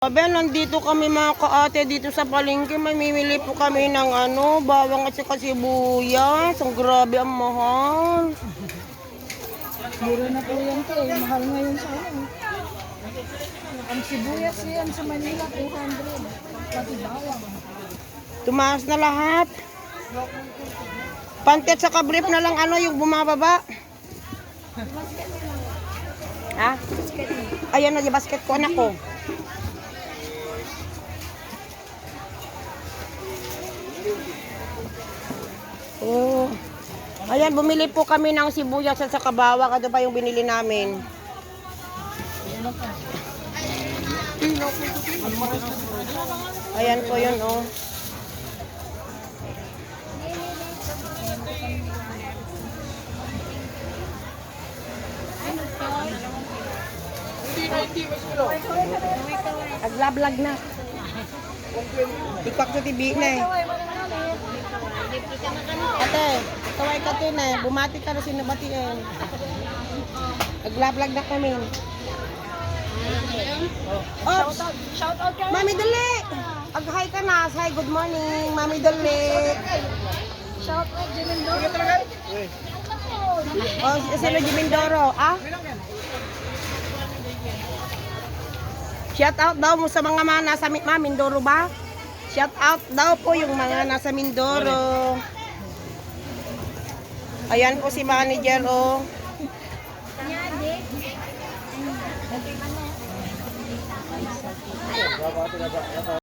Sabi, nandito kami mga kaate dito sa palengke. Mamimili po kami ng ano, bawang at saka sibuyas. Ang grabe ang mahal. Mura na po yan to eh. Mahal ngayon sa ano. Ang sibuyas yan sa Manila, 200. Pati bawang. Tumaas na lahat. Pantit sa kabrip na lang ano yung bumababa. Ha? Ayan na, yung basket ko anak ko. Oh. Ayan, bumili po kami ng sibuyas at saka bawang. Ano pa yung binili namin? Ayan po yun, oh. Aglablag na. Tikpak sa TV na eh. Ate, kaway ka tin eh. Bumati ka na sinabatiin. Aglablag na kami. Oops! Shout out kayo. Mami, dali! Ag-hi ka na. Hi, good morning. Mami, dali. Shout out, Jimendo. Oh, si sino Jimindoro? Ah? Shout out daw mo sa mga mga nasa Mi- Ma, Mindoro ba? Shout out daw po yung mga nasa Mindoro. Ayan po si manager oh.